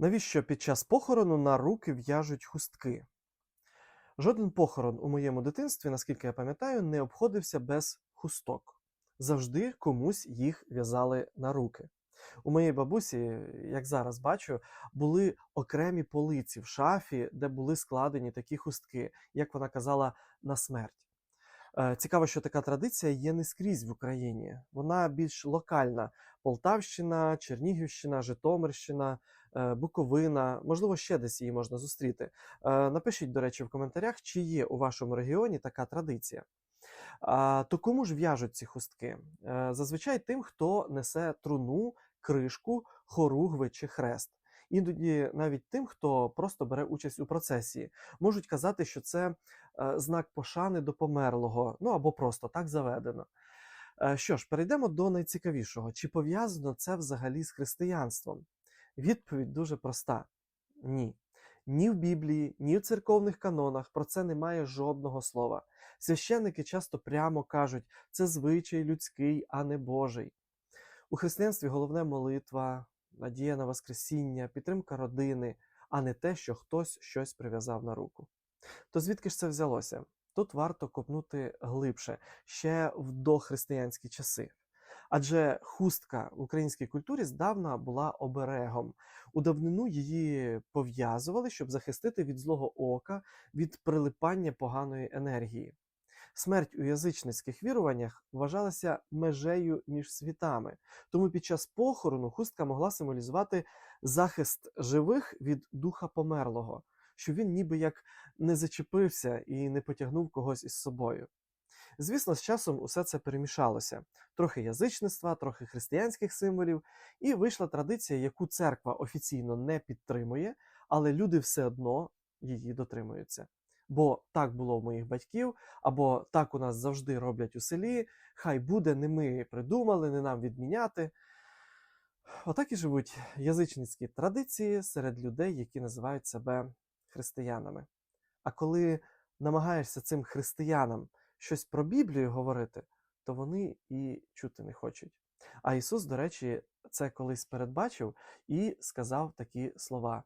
Навіщо під час похорону на руки в'яжуть хустки? Жоден похорон у моєму дитинстві, наскільки я пам'ятаю, не обходився без хусток. Завжди комусь їх в'язали на руки. У моєї бабусі, як зараз бачу, були окремі полиці в шафі, де були складені такі хустки, як вона казала, на смерть. Е, Цікаво, що така традиція є не скрізь в Україні. Вона більш локальна: Полтавщина, Чернігівщина, Житомирщина, е, Буковина, можливо, ще десь її можна зустріти. Е, Напишіть, до речі, в коментарях, чи є у вашому регіоні така традиція. То кому ж в'яжуть ці хустки? Зазвичай тим, хто несе труну, кришку, хоругви чи хрест. Іноді навіть тим, хто просто бере участь у процесії, можуть казати, що це е, знак пошани до померлого, ну або просто так заведено. Е, Що ж, перейдемо до найцікавішого: чи пов'язано це взагалі з християнством? Відповідь дуже проста: ні. Ні в Біблії, ні в церковних канонах про це немає жодного слова. Священники часто прямо кажуть, це звичай людський, а не Божий. У християнстві головне молитва, надія на Воскресіння, підтримка родини, а не те, що хтось щось прив'язав на руку. То звідки ж це взялося? Тут варто копнути глибше, ще в дохристиянські часи. Адже хустка в українській культурі здавна була оберегом. У давнину її пов'язували, щоб захистити від злого ока, від прилипання поганої енергії. Смерть у язичницьких віруваннях вважалася межею між світами, тому під час похорону хустка могла символізувати захист живих від духа померлого, що він ніби як не зачепився і не потягнув когось із собою. Звісно, з часом усе це перемішалося: трохи язичництва, трохи християнських символів, і вийшла традиція, яку церква офіційно не підтримує, але люди все одно її дотримуються. Бо так було в моїх батьків, або так у нас завжди роблять у селі. Хай буде, не ми придумали, не нам відміняти. Отак і живуть язичницькі традиції серед людей, які називають себе християнами. А коли намагаєшся цим християнам щось про Біблію говорити, то вони і чути не хочуть. А Ісус, до речі, це колись передбачив і сказав такі слова: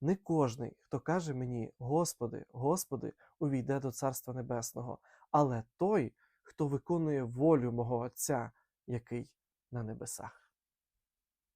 не кожний, хто каже мені, Господи, Господи, увійде до Царства Небесного, але той, хто виконує волю мого Отця, який на небесах.